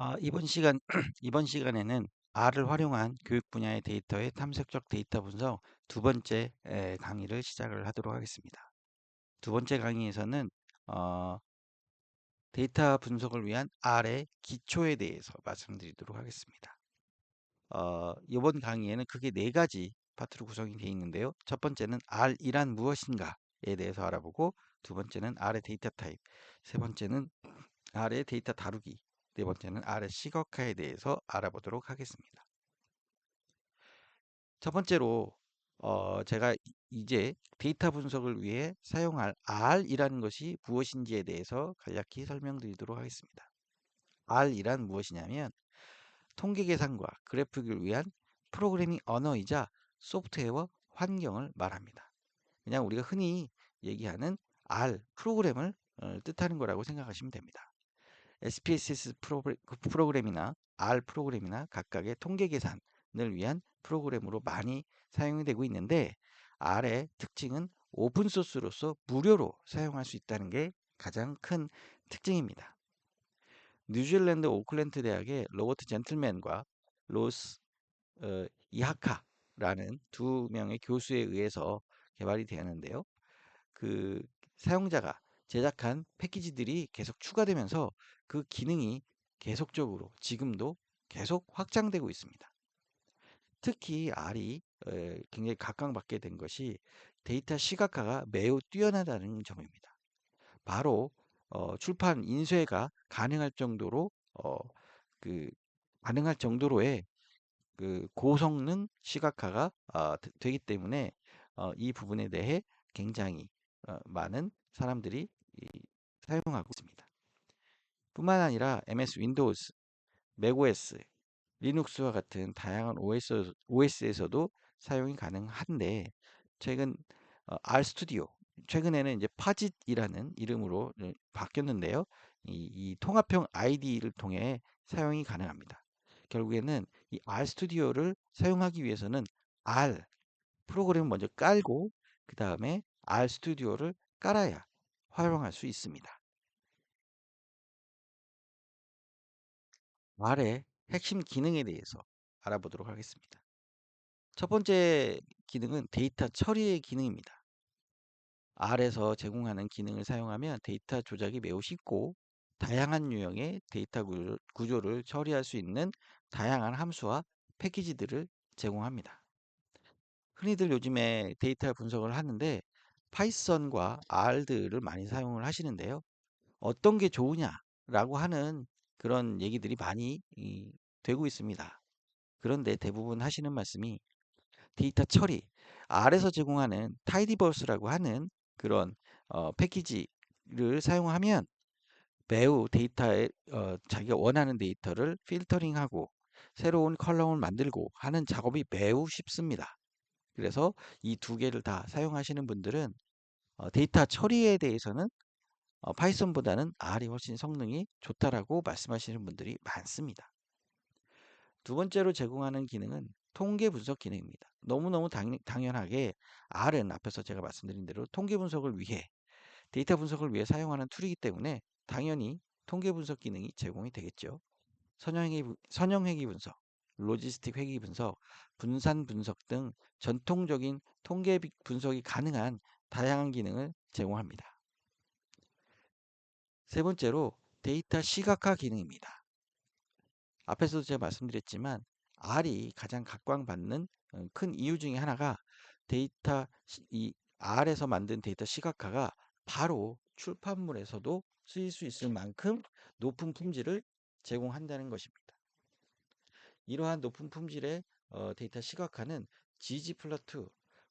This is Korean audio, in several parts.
아, 이번 시간, 이번 시간에는 R을 활용한 교육 분야의 데이터의 탐색적 데이터 분석 두 번째 에, 강의를 시작을 하도록 하겠습니다. 두 번째 강의에서는 어, 데이터 분석을 위한 R의 기초에 대해서 말씀드리도록 하겠습니다. 어, 이번 강의에는 크게 네 가지 파트로 구성이 되어 있는데요. 첫 번째는 R이란 무엇인가에 대해서 알아보고 두 번째는 R의 데이터 타입, 세 번째는 R의 데이터 다루기, 네 번째는 R의 시각화에 대해서 알아보도록 하겠습니다. 첫 번째로 어, 제가 이제 데이터 분석을 위해 사용할 R이라는 것이 무엇인지에 대해서 간략히 설명드리도록 하겠습니다. R이란 무엇이냐면 통계 계산과 그래픽을 위한 프로그래밍 언어이자 소프트웨어 환경을 말합니다. 그냥 우리가 흔히 얘기하는 R 프로그램을 어, 뜻하는 거라고 생각하시면 됩니다. SPSS 그 프로그램이나 R 프로그램이나 각각의 통계 계산을 위한 프로그램으로 많이 사용이 되고 있는데 R의 특징은 오픈소스로서 무료로 사용할 수 있다는 게 가장 큰 특징입니다. 뉴질랜드 오클랜드 대학의 로버트 젠틀맨과 로스 어, 이하카라는 두 명의 교수에 의해서 개발이 되었는데요. 그 사용자가 제작한 패키지들이 계속 추가되면서 그 기능이 계속적으로 지금도 계속 확장되고 있습니다. 특히 R이 굉장히 각광받게 된 것이 데이터 시각화가 매우 뛰어나다는 점입니다. 바로 어, 출판 인쇄가 가능할 정도로 어, 그 가능할 정도로의 그 고성능 시각화가 어, 되기 때문에 어, 이 부분에 대해 굉장히 어, 많은 사람들이 사용하고 있습니다. 뿐만 아니라 MS 윈도우즈, 맥OS, 리눅스와 같은 다양한 OS, OS에서도 사용이 가능한데 최근 어, RStudio, 최근에는 이제 파짓이라는 이름으로 바뀌었는데요. 이, 이 통합형 ID를 통해 사용이 가능합니다. 결국에는 이 RStudio를 사용하기 위해서는 R 프로그램을 먼저 깔고 그 다음에 RStudio를 깔아야 활용할 수 있습니다. R의 핵심 기능에 대해서 알아보도록 하겠습니다. 첫 번째 기능은 데이터 처리의 기능입니다. R에서 제공하는 기능을 사용하면 데이터 조작이 매우 쉽고 다양한 유형의 데이터 구조를 처리할 수 있는 다양한 함수와 패키지들을 제공합니다. 흔히들 요즘에 데이터 분석을 하는데 파이썬과 R들을 많이 사용을 하시는데요. 어떤 게 좋으냐라고 하는 그런 얘기들이 많이 되고 있습니다. 그런데 대부분 하시는 말씀이 데이터 처리, R에서 제공하는 타이디버스라고 하는 그런 어, 패키지를 사용하면 매우 데이터에 어, 자기가 원하는 데이터를 필터링하고 새로운 컬럼을 만들고 하는 작업이 매우 쉽습니다. 그래서 이 두 개를 다 사용하시는 분들은 어, 데이터 처리에 대해서는 어, 파이썬보다는 R이 훨씬 성능이 좋다라고 말씀하시는 분들이 많습니다. 두 번째로 제공하는 기능은 통계 분석 기능입니다. 너무너무 당, 당연하게 R은 앞에서 제가 말씀드린 대로 통계 분석을 위해 데이터 분석을 위해 사용하는 툴이기 때문에 당연히 통계 분석 기능이 제공이 되겠죠. 선형회기, 선형회기 분석, 로지스틱 회기 분석, 분산 분석 등 전통적인 통계 분석이 가능한 다양한 기능을 제공합니다. 세 번째로 데이터 시각화 기능입니다. 앞에서도 제가 말씀드렸지만 R이 가장 각광받는 어, 큰 이유 중에 하나가 데이터 이 R에서 만든 데이터 시각화가 바로 출판물에서도 쓰일 수 있을 만큼 높은 품질을 제공한다는 것입니다. 이러한 높은 품질의 어, 데이터 시각화는 ggplot,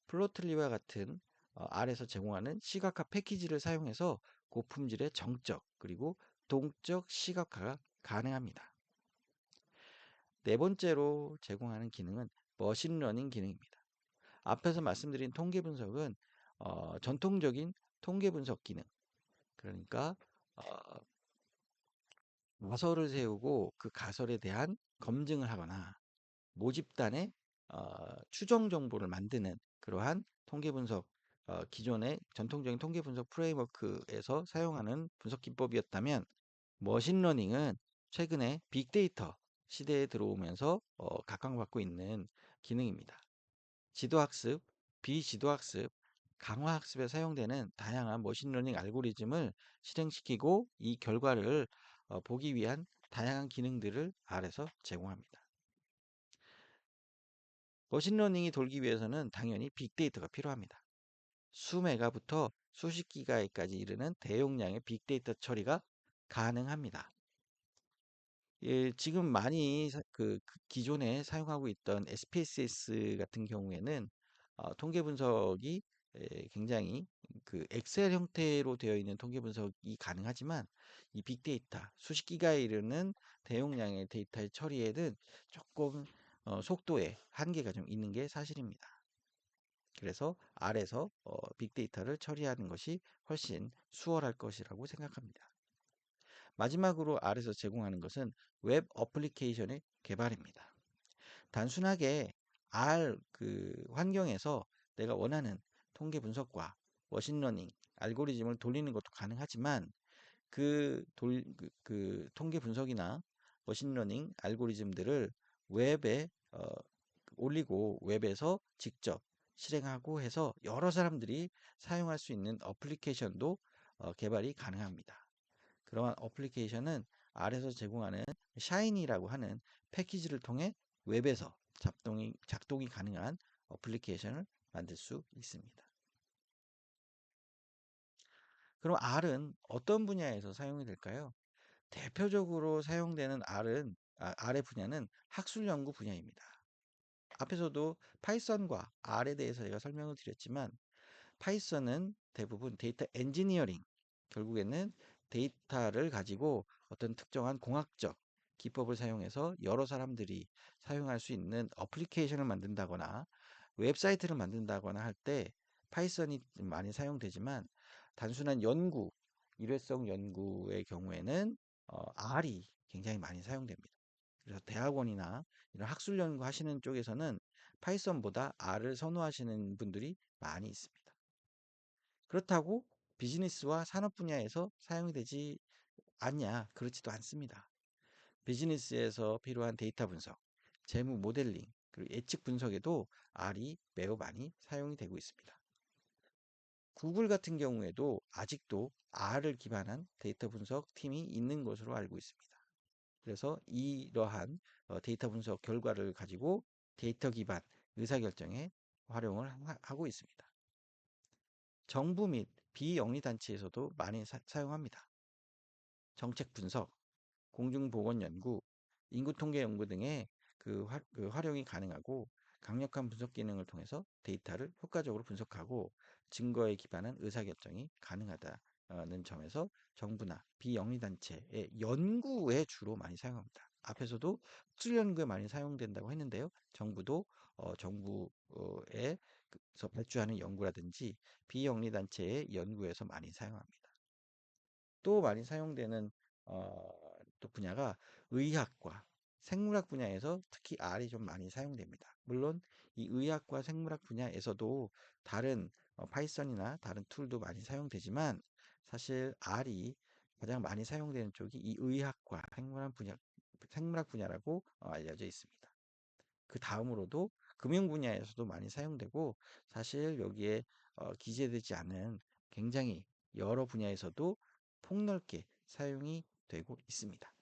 플로틀리와 같은 어, R에서 제공하는 시각화 패키지를 사용해서 고품질의 정적 그리고 동적 시각화가 가능합니다. 네 번째로 제공하는 기능은 머신러닝 기능입니다. 앞에서 말씀드린 통계 분석은 어, 전통적인 통계 분석 기능 그러니까 어, 가설을 세우고 그 가설에 대한 검증을 하거나 모집단의 어, 추정 정보를 만드는 그러한 통계 분석 어, 기존의 전통적인 통계 분석 프레임워크에서 사용하는 분석 기법이었다면 머신러닝은 최근에 빅데이터 시대에 들어오면서 어, 각광받고 있는 기능입니다. 지도학습, 비지도학습, 강화학습에 사용되는 다양한 머신러닝 알고리즘을 실행시키고 이 결과를 어, 보기 위한 다양한 기능들을 R에서 제공합니다. 머신러닝이 돌기 위해서는 당연히 빅데이터가 필요합니다. 수메가부터 수십 기가까지 이르는 대용량의 빅데이터 처리가 가능합니다. 예, 지금 많이 사- 그, 그 기존에 사용하고 있던 SPSS 같은 경우에는 어, 통계 분석이 에, 굉장히 그 엑셀 형태로 되어 있는 통계 분석이 가능하지만 이 빅데이터 수십 기가에 이르는 대용량의 데이터의 처리에는 조금 어, 속도에 한계가 좀 있는 게 사실입니다. 그래서 R에서 어, 빅데이터를 처리하는 것이 훨씬 수월할 것이라고 생각합니다. 마지막으로 R에서 제공하는 것은 웹 어플리케이션의 개발입니다. 단순하게 R 그 환경에서 내가 원하는 통계 분석과 머신러닝 알고리즘을 돌리는 것도 가능하지만 그, 돌, 그, 그 통계 분석이나 머신러닝 알고리즘들을 웹에 어, 올리고 웹에서 직접 실행하고 해서 여러 사람들이 사용할 수 있는 어플리케이션도 어, 개발이 가능합니다. 그러한 어플리케이션은 아래서 제공하는 샤이니라고 하는 패키지를 통해 웹에서 작동이, 작동이 가능한 어플리케이션을 만들 수 있습니다. 그럼 R은 어떤 분야에서 사용이 될까요? 대표적으로 사용되는 R은, 아, R의 분야는 학술 연구 분야입니다. 앞에서도 파이썬과 R에 대해서 제가 설명을 드렸지만 파이썬은 대부분 데이터 엔지니어링, 결국에는 데이터를 가지고 어떤 특정한 공학적 기법을 사용해서 여러 사람들이 사용할 수 있는 어플리케이션을 만든다거나 웹사이트를 만든다거나 할 때 파이썬이 많이 사용되지만 단순한 연구, 일회성 연구의 경우에는 어, R이 굉장히 많이 사용됩니다. 그래서 대학원이나 이런 학술 연구 하시는 쪽에서는 파이썬보다 R을 선호하시는 분들이 많이 있습니다. 그렇다고 비즈니스와 산업 분야에서 사용이 되지 않냐? 그렇지도 않습니다. 비즈니스에서 필요한 데이터 분석, 재무 모델링, 그리고 예측 분석에도 R이 매우 많이 사용이 되고 있습니다. 구글 같은 경우에도 아직도 R을 기반한 데이터 분석 팀이 있는 것으로 알고 있습니다. 그래서 이러한 어, 데이터 분석 결과를 가지고 데이터 기반 의사결정에 활용을 하고 있습니다. 정부 및 비영리단체에서도 많이 사, 용합니다 정책 분석, 공중보건 연구, 인구통계 연구 등의 그, 화, 그 활용이 가능하고 강력한 분석 기능을 통해서 데이터를 효과적으로 분석하고 증거에 기반한 의사결정이 가능하다는 점에서 정부나 비영리단체의 연구에 주로 많이 사용합니다. 앞에서도 학술 연구에 많이 사용된다고 했는데요. 정부도 어, 정부의 서 발주하는 연구라든지 비영리단체의 연구에서 많이 사용합니다. 또 많이 사용되는 어, 또 분야가 의학과 생물학 분야에서 특히 R이 좀 많이 사용됩니다. 물론 이 의학과 생물학 분야에서도 다른 어, 파이썬이나 다른 툴도 많이 사용되지만 사실 R이 가장 많이 사용되는 쪽이 이 의학과 생물학 분야, 생물학 분야라고 어, 알려져 있습니다. 그 다음으로도 금융 분야에서도 많이 사용되고 사실 여기에 어, 기재되지 않은 굉장히 여러 분야에서도 폭넓게 사용이 되고 있습니다.